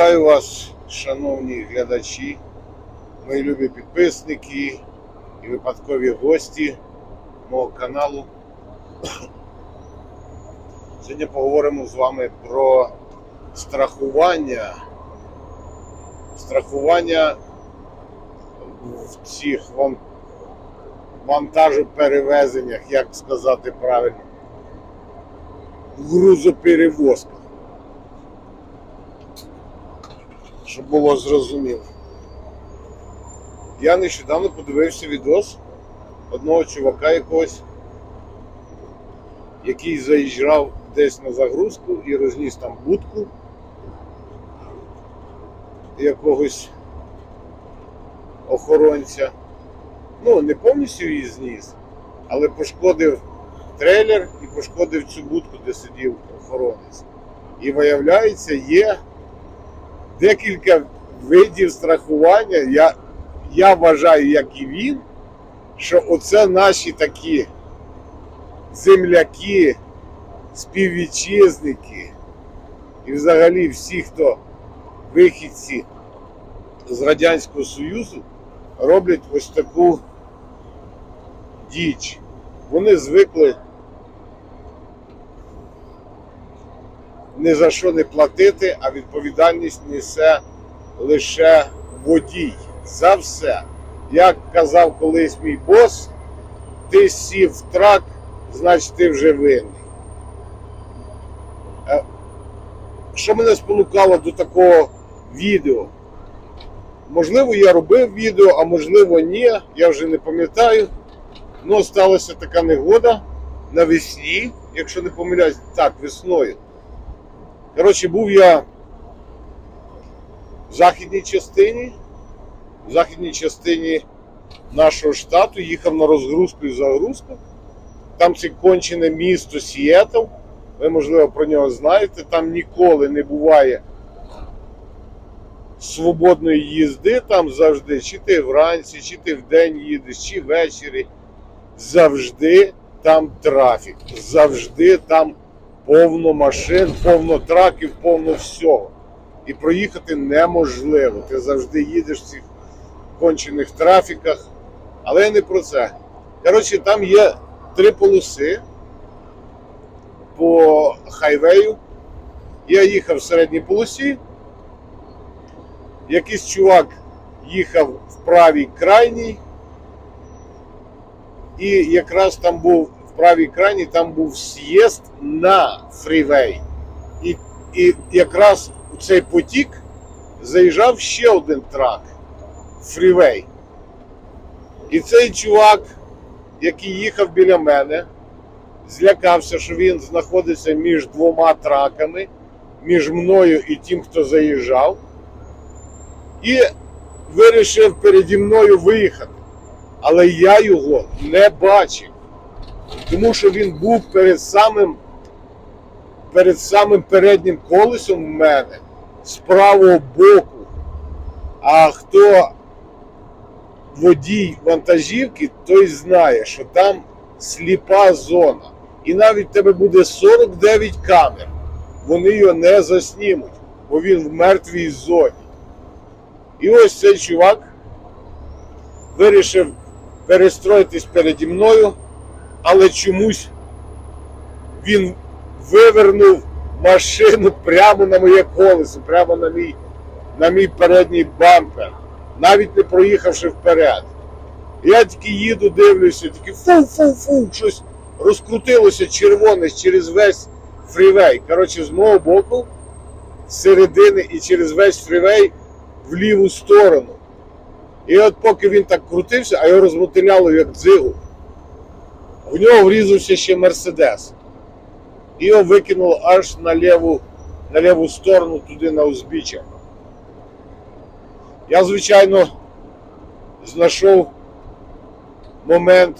Вітаю вас, шановні глядачі, мої любі підписники і випадкові гості мого каналу. Сьогодні поговоримо з вами про страхування. Страхування в цих вантажоперевезеннях, як сказати правильно, в грузоперевозках. Щоб було зрозуміло. Я нещодавно подивився відос одного чувака якогось, який заїжджав десь на загрузку і розніс там будку якогось охоронця. Ну, не повністю її зніс, але пошкодив трейлер і пошкодив цю будку, де сидів охоронець. І виявляється, є декілька видів страхування. Я, я вважаю, як і він, що оце наші такі земляки, співвітчизники і взагалі всі, хто вихідці з Радянського Союзу, роблять ось таку діч. Вони звикли ні за що не платити, а відповідальність несе лише водій. За все. Як казав колись мій бос, ти сів в трак, значить ти вже винний. Е, Що мене спонукало до такого відео? Можливо, я робив відео, а можливо, ні, я вже не пам'ятаю. Ну, сталася така негода навесні, якщо не помиляюсь, так, весною. Коротше, був я в західній частині, в західній частині нашого штату, їхав на розгрузку і загрузку. Там це кончене місто Сіетл. Ви, можливо, про нього знаєте. Там ніколи не буває свободної їзди, там завжди, чи ти вранці, чи ти вдень їдеш, чи ввечері. Завжди там трафік, завжди там повно машин, повно траків, повно всього. І проїхати неможливо. Ти завжди їдеш в цих кончених трафіках. Але не про це. Коротше, там є три полоси по хайвею. Я їхав в середній полосі. Якийсь чувак їхав в правій крайній. І якраз там був в правій крайній, там був з'їзд на фрівей. І, і якраз у цей потік заїжджав ще один трак фрівей. І цей чувак, який їхав біля мене, злякався, що він знаходиться між двома траками, між мною і тим, хто заїжджав, і вирішив переді мною виїхати. Але я його не бачив, тому що він був перед самим, перед самим переднім колесом в мене з правого боку. А хто водій вантажівки, той знає, що там сліпа зона. І навіть в тебе буде 49 камер. Вони його не заснімуть, бо він в мертвій зоні. І ось цей чувак вирішив перестроїтись переді мною, але чомусь він вивернув машину прямо на моє колесо, прямо на мій, на мій передній бампер, навіть не проїхавши вперед. Я тільки їду, дивлюся, тільки фу-фу-фу, щось розкрутилося червоне через весь фрівей. Коротше, з мого боку, з середини і через весь фрівей в ліву сторону. І от поки він так крутився, а його розмотиляло як дзигу, в нього врізався ще Мерседес. І його викинуло аж на ліву, на ліву сторону туди на узбіччя. Я, звичайно, знайшов момент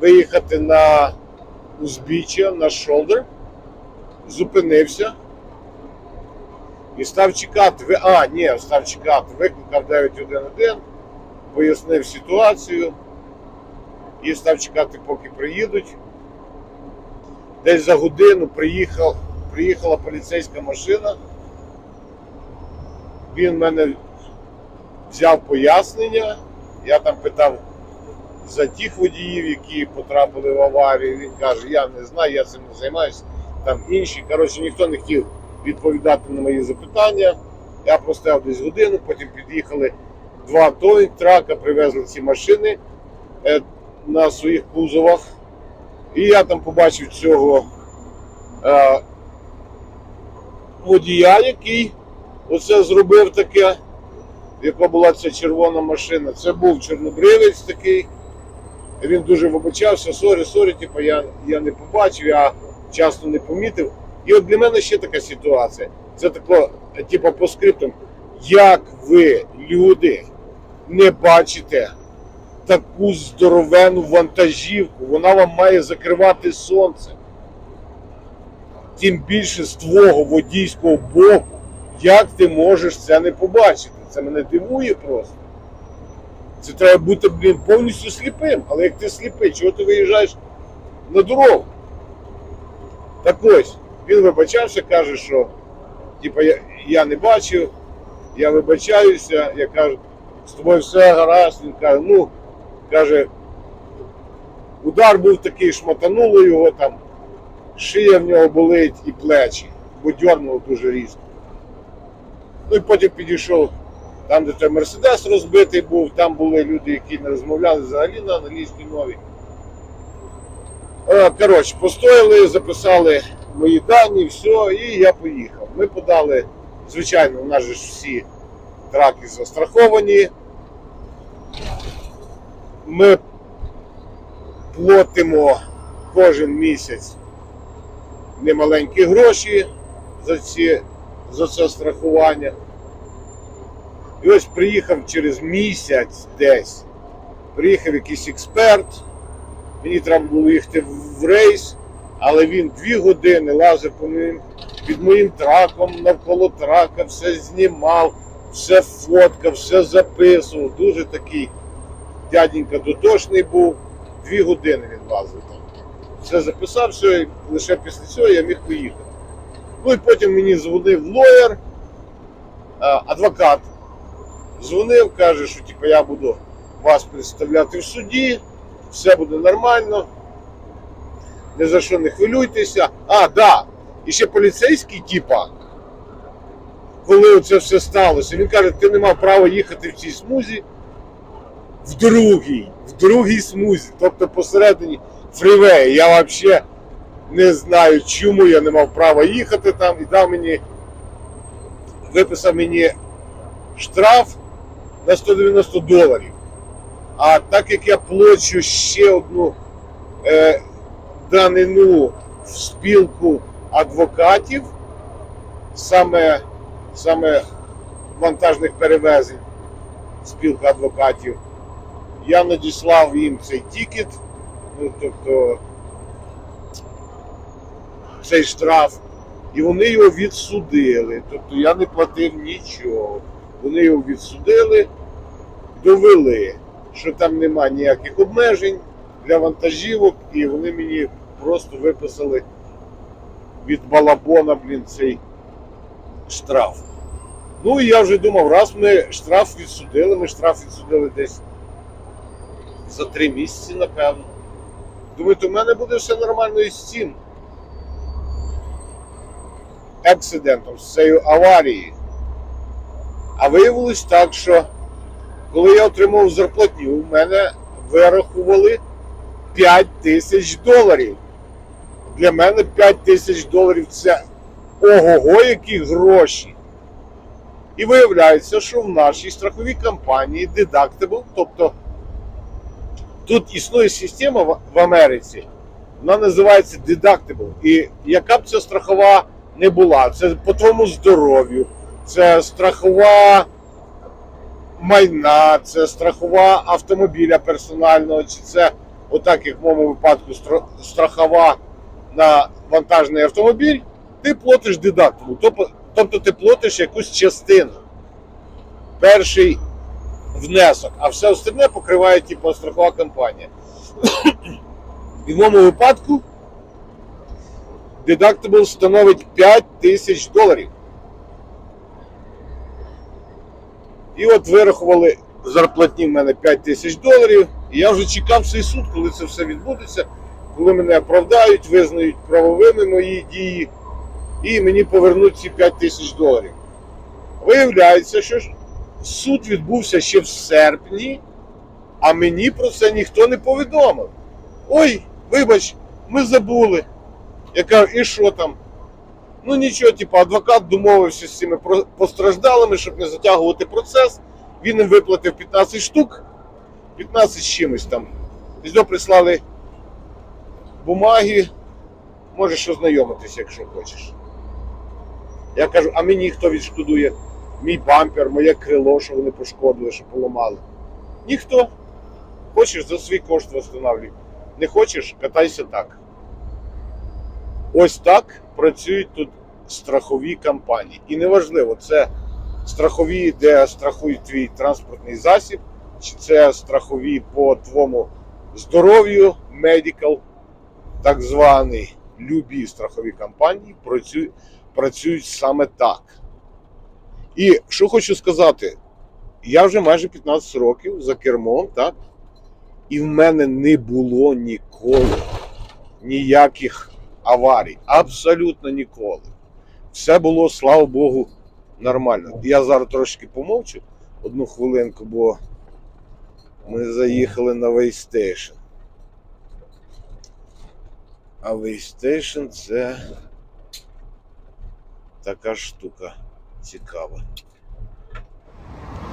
виїхати на узбіччя, на шолдер, зупинився і став чекати. А, ні, став чекати, викликав 911, пояснив ситуацію і став чекати, поки приїдуть. Десь за годину приїхав, приїхала поліцейська машина він мене взяв пояснення. Я там питав за тих водіїв, які потрапили в аварію. Він каже, я не знаю, я цим не займаюся. Там інші. Коротше, ніхто не хотів відповідати на мої запитання. Я простояв десь годину, потім під'їхали два товік трака, привезли ці машини е, на своїх кузовах. І я там побачив цього е, водія, який оце зробив таке, яка була ця червона машина. Це був чорнобривець такий. Він дуже вибачався, сорі, сорі, типу, я, я не побачив, я часто не помітив. І от для мене ще така ситуація. Це тако, типу, по скриптам. Як ви, люди, не бачите таку здоровену вантажівку, вона вам має закривати сонце. Тим більше з твого водійського боку, як ти можеш це не побачити? Це мене дивує просто. Це треба бути, блін, повністю сліпим. Але як ти сліпий, чого ти виїжджаєш на дорогу? Так ось, він вибачався, каже, що типа, я, я не бачив, я вибачаюся, я кажу, з тобою все гаразд. Він каже, ну, каже, удар був такий, шмотануло його там, шия в нього болить і плечі, бо дьорнуло дуже різко. Ну і потім підійшов там, де той Мерседес розбитий був, там були люди, які не розмовляли взагалі на англійській мові. Е, Коротше, постояли, записали мої дані, все, і я поїхав. Ми подали, звичайно, у нас же всі траки застраховані. Ми платимо кожен місяць немаленькі гроші за, ці, за це страхування. І ось приїхав через місяць десь. Приїхав якийсь експерт. Мені треба було їхати в рейс, але він дві години лазив по моїм, під моїм траком, навколо трака, все знімав, все фоткав, все записував. Дуже такий дяденька дотошний був. Дві години він лазив там. Все записав, все, і лише після цього я міг поїхати. Ну і потім мені дзвонив лоєр, адвокат. Дзвонив, каже, що типу, я буду вас представляти в суді, все буде нормально. Ні за що не хвилюйтеся. А, да. І ще поліцейський, типа, коли це все сталося, він каже, ти не мав права їхати в цій смузі в другій, в другій смузі, тобто посередині фрівеї. Я взагалі не знаю, чому я не мав права їхати там і дав мені, виписав мені штраф на 190 доларів. А так як я плачу ще одну е, данину в спілку адвокатів, саме, саме вантажних перевезень, спілка адвокатів, я надіслав їм цей тікет, ну тобто цей штраф, і вони його відсудили. Тобто я не платив нічого. Вони його відсудили, довели, що там нема ніяких обмежень для вантажівок, і вони мені просто виписали від балабона, блін, цей штраф. Ну і я вже думав, раз ми штраф відсудили, ми штраф відсудили десь за три місяці, напевно. Думаю, то в мене буде все нормально із цим ексидентом, з цією аварією. А виявилось так, що коли я отримав зарплатню, у мене вирахували 5 тисяч доларів. Для мене 5 тисяч доларів це ого-го, які гроші. І виявляється, що в нашій страховій компанії Deductible, тобто тут існує система в- Америці, вона називається Deductible. І яка б ця страхова не була, це по твоєму здоров'ю, це страхова майна, це страхова автомобіля персонального, чи це, отак, як в моєму випадку, страхова на вантажний автомобіль, ти платиш дедактиву. Тобто ти платиш якусь частину. Перший внесок, а все остальне покриває типу, страхова компанія. І в моєму випадку Deductible становить 5 тисяч доларів. І от вирахували зарплатні в мене 5 тисяч доларів. І я вже чекав цей суд, коли це все відбудеться, коли мене оправдають, визнають правовими мої дії, і мені повернуть ці 5 тисяч доларів. Виявляється, що суд відбувся ще в серпні, а мені про це ніхто не повідомив. Ой, вибач, ми забули. Я кажу, і що там? Ну нічого, типу, адвокат домовився з цими постраждалими, щоб не затягувати процес. Він їм виплатив 15 штук, 15 з чимось там. Пізно прислали бумаги, можеш ознайомитися, якщо хочеш. Я кажу, а мені хто відшкодує мій бампер, моє крило, що вони пошкодили, що поламали. Ніхто. Хочеш за свій кошт встановлюй. Не хочеш, катайся так. Ось так працюють тут страхові компанії. І неважливо, це страхові, де страхують твій транспортний засіб, чи це страхові по твоєму здоров'ю, медикал, так званий. Любі страхові компанії працюють, працюють саме так. І що хочу сказати, я вже майже 15 років за кермом, так? І в мене не було ніколи ніяких аварій. Абсолютно ніколи. Все було, слава Богу, нормально. Я зараз трошки помовчу одну хвилинку, бо ми заїхали на Вейстейшн. А Вейстейшн це така штука цікава.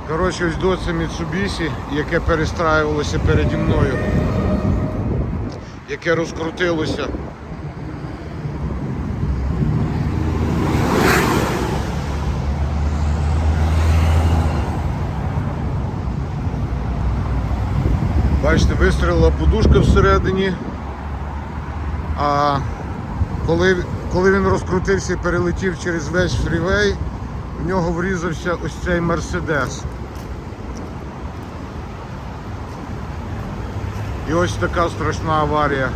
Коротше, ось до це Mitsubishi, яке перестраювалося переді мною, яке розкрутилося. Бачите, вистрілила подушка всередині. А коли, коли він розкрутився і перелетів через весь фрівей, в нього врізався ось цей Мерседес. І ось така страшна аварія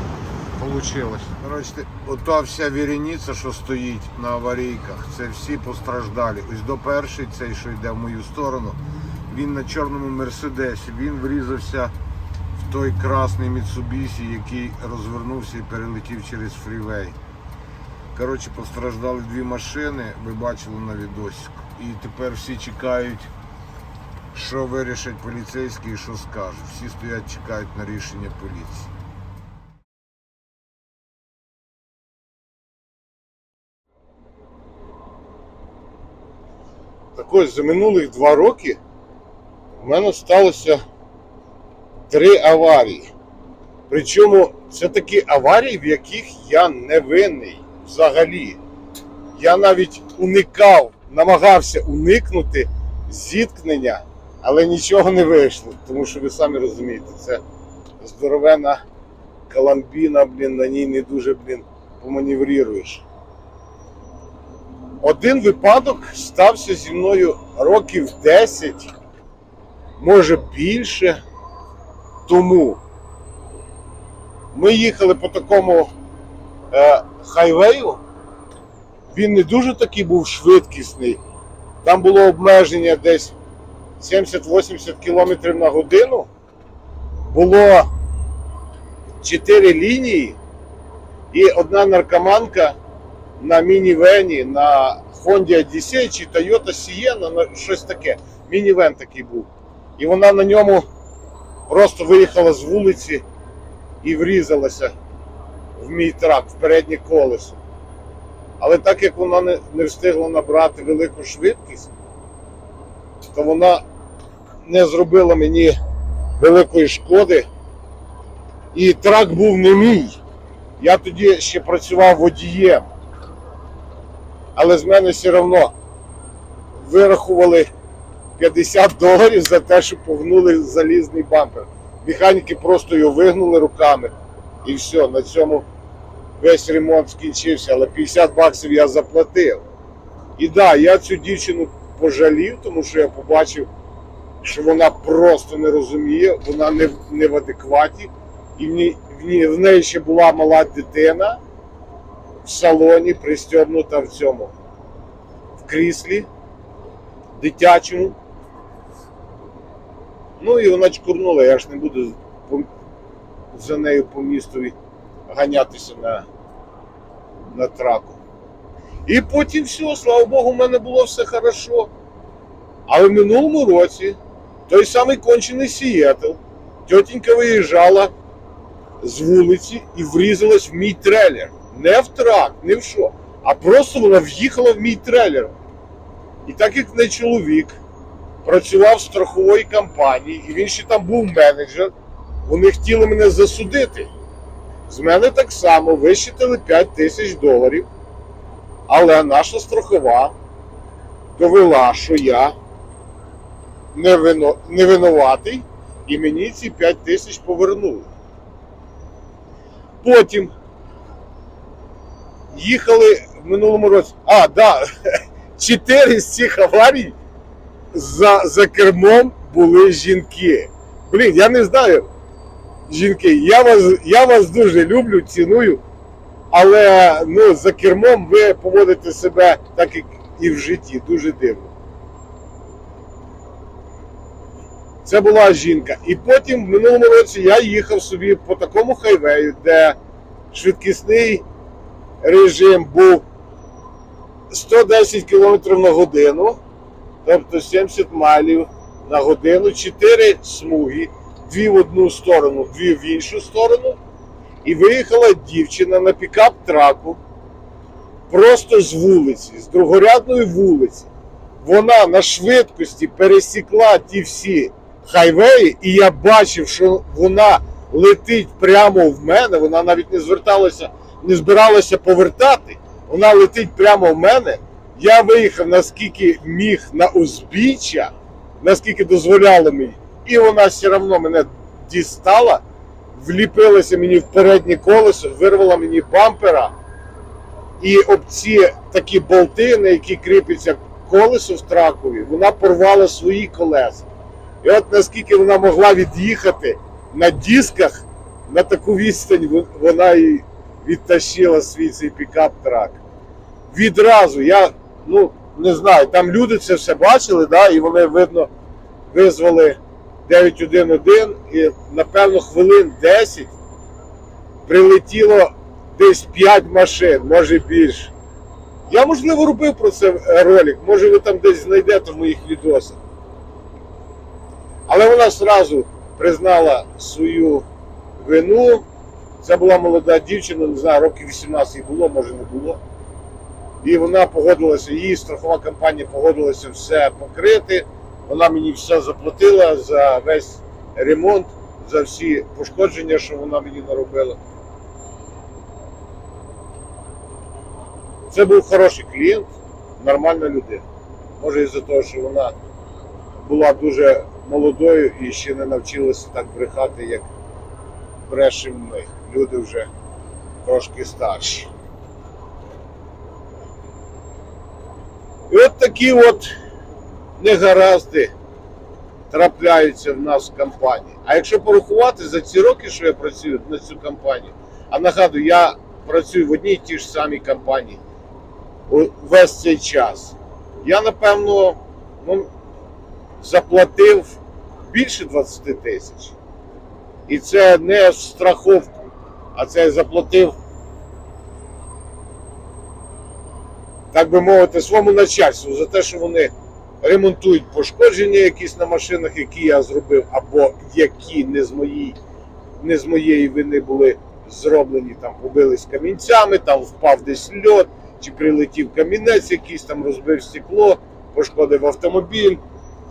вийшла. Коротше, ота вся вірениця, що стоїть на аварійках, це всі постраждалі. Ось до перший, цей, що йде в мою сторону, він на чорному мерседесі, він врізався в той красний Mitsubishi, який розвернувся і перелетів через фрівей. Коротше, постраждали дві машини, ви бачили на відосик. І тепер всі чекають, що вирішать поліцейські і що скажуть. Всі стоять, чекають на рішення поліції. Так ось за минулих два роки в мене сталося три аварії. Причому це такі аварії, в яких я не винний взагалі. Я навіть уникав, намагався уникнути зіткнення, але нічого не вийшло, тому що ви самі розумієте, це здоровена каламбіна, блін, на ній не дуже, блін, поманевруєш. Один випадок стався зі мною років 10, може більше тому. Ми їхали по такому е, хайвею. Він не дуже такий був швидкісний. Там було обмеження десь 70-80 км на годину. Було 4 лінії і одна наркоманка на мінівені, на Honda Odyssey чи Toyota Sienna, на щось таке. Мінівен такий був. І вона на ньому просто виїхала з вулиці і врізалася в мій трак, в переднє колесо. Але так як вона не, не встигла набрати велику швидкість, то вона не зробила мені великої шкоди. І трак був не мій. Я тоді ще працював водієм. Але з мене все одно вирахували 50 доларів за те, що погнули залізний бампер. Механіки просто його вигнули руками і все, на цьому весь ремонт скінчився, але 50 баксів я заплатив. І так, да, я цю дівчину пожалів, тому що я побачив, що вона просто не розуміє, вона не, в- не в адекваті, і в, ній, в, ній, в неї ще була мала дитина в салоні, пристебнута в цьому в кріслі дитячому. Ну і вона чкурнула, я ж не буду за нею по місту ганятися на, на траку. І потім все, слава Богу, в мене було все хорошо. Але в минулому році той самий кончений Сієтл, тітенька виїжджала з вулиці і врізалась в мій трейлер. Не в трак, не в що. А просто вона в'їхала в мій трейлер. І так як не чоловік працював в страховій компанії, і він ще там був менеджер, вони хотіли мене засудити. З мене так само вищитили 5 тисяч доларів. Але наша страхова довела, що я не, винуватий, і мені ці 5 тисяч повернули. Потім їхали в минулому році. А, да, чотири з цих аварій за, за кермом були жінки. Блін, я не знаю, жінки, я вас, я вас дуже люблю, ціную, але ну, за кермом ви поводите себе так, як і в житті, дуже дивно. Це була жінка. І потім в минулому році я їхав собі по такому хайвею, де швидкісний режим був 110 км на годину, тобто 70 майлів на годину, 4 смуги, дві в одну сторону, дві в іншу сторону. І виїхала дівчина на пікап-траку просто з вулиці, з другорядної вулиці. Вона на швидкості пересікла ті всі хайвеї, і я бачив, що вона летить прямо в мене. Вона навіть не зверталася, не збиралася повертати. Вона летить прямо в мене. Я виїхав наскільки міг на узбіччя, наскільки дозволяло мені, і вона все одно мене дістала, вліпилася мені в переднє колесо, вирвала мені бампера. І об ці такі болти, на які кріпиться колесо в тракові, вона порвала свої колеса. І от наскільки вона могла від'їхати на дисках, на таку відстань вона і відтащила свій цей пікап-трак. Відразу, я ну не знаю, там люди це все бачили, да, і вони, видно, визвали 911 і напевно хвилин 10 прилетіло десь 5 машин, може більше. Я, можливо, робив про це е, ролик, може ви там десь знайдете в моїх відосах. Але вона одразу признала свою вину. Це була молода дівчина, не знаю, років 18 їй було, може не було. І вона погодилася, її страхова компанія погодилася все покрити. Вона мені все заплатила за весь ремонт, за всі пошкодження, що вона мені наробила. Це був хороший клієнт, нормальна людина. Може із-за того, що вона була дуже молодою і ще не навчилася так брехати, як брешемо ми. Люди вже трошки старші. І от такі от негаразди трапляються в нас в компанії. А якщо порахувати за ці роки, що я працюю на цю компанію, а нагадую, я працюю в одній і тій ж самій компанії весь цей час. Я напевно ну, заплатив більше 20 тисяч. І це не страховку, а це я заплатив, так би мовити, своєму начальству за те, що вони ремонтують пошкодження якісь на машинах, які я зробив, або які не з моєї, не з моєї вини були зроблені, там побились камінцями, там впав десь льод, чи прилетів камінець, якийсь там розбив стекло, пошкодив автомобіль.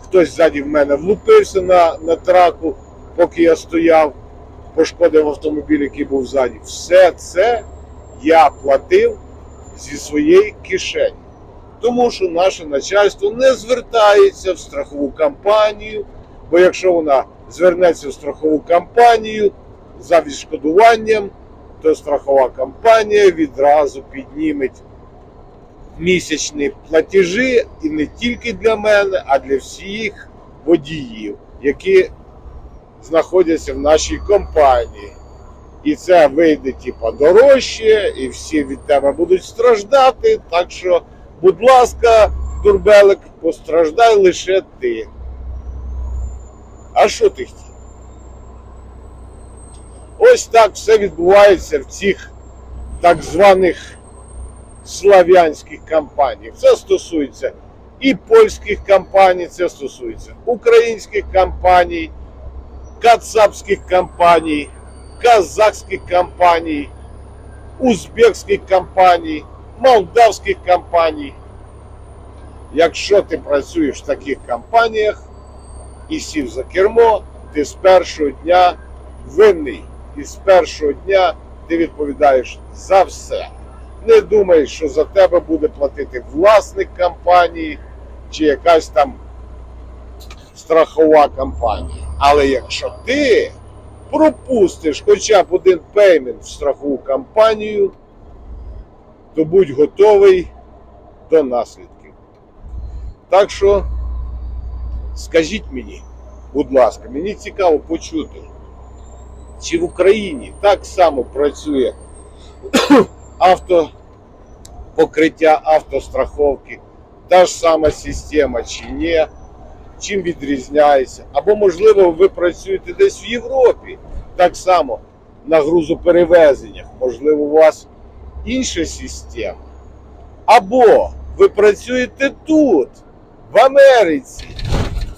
Хтось ззаді в мене влупився на, на траку, поки я стояв, пошкодив автомобіль, який був ззаді. Все це я платив зі своєї кишені. Тому що наше начальство не звертається в страхову компанію, бо якщо вона звернеться в страхову компанію за відшкодуванням, то страхова компанія відразу підніметь місячні платежі і не тільки для мене, а для всіх водіїв, які знаходяться в нашій компанії. І це вийде типа дорожче, і всі від тебе будуть страждати. Так що, будь ласка, дурбелик, постраждай лише ти. А що ти хотів? Ось так все відбувається в цих так званих слав'янських компаніях. Це стосується і польських компаній, це стосується українських компаній, кацапських компаній, казахських компаній, узбекських компаній, молдавських компаній. Якщо ти працюєш в таких компаніях і сів за кермо, ти з першого дня винний. І з першого дня ти відповідаєш за все. Не думай, що за тебе буде платити власник компанії чи якась там страхова компанія. Але якщо ти пропустиш хоча б один пеймент в страхову компанію, то будь готовий до наслідків. Так що скажіть мені, будь ласка, мені цікаво почути, чи в Україні так само працює автопокриття автостраховки, та ж сама система чи ні, чим відрізняється. Або, можливо, ви працюєте десь в Європі, так само на грузоперевезеннях, можливо, у вас інша система. Або ви працюєте тут, в Америці,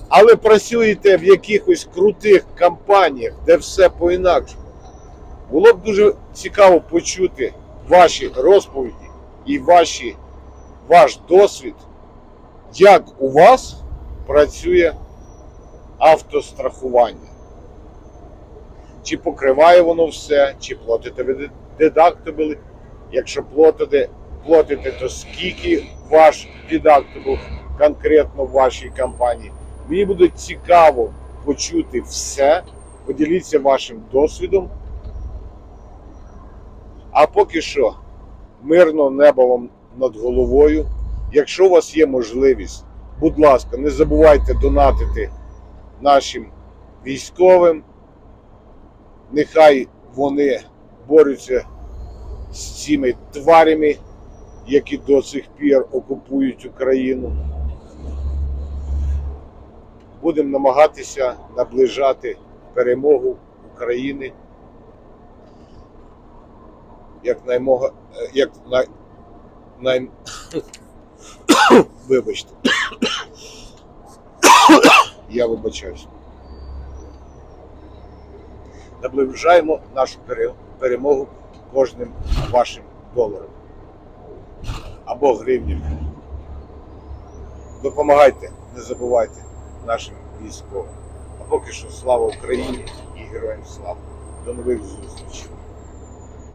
але працюєте в якихось крутих компаніях, де все по-інакшому. Було б дуже цікаво почути ваші розповіді і ваші, ваш досвід, як у вас працює автострахування. Чи покриває воно все, чи платите ви дедактабли. Якщо платите, платите, то скільки ваш дедактабл конкретно в вашій компанії. Мені буде цікаво почути все. Поділіться вашим досвідом. А поки що, мирного неба вам над головою. Якщо у вас є можливість, будь ласка, не забувайте донатити нашим військовим. Нехай вони борються з цими тварями, які до сих пір окупують Україну. Будемо намагатися наближати перемогу України як наймога, як най, най... вибачте. Я вибачаюсь. Наближаємо нашу перемогу кожним вашим доларом або гривням. Допомагайте, не забувайте нашим військовим. А поки що слава Україні і героям слава. До нових зустрічей.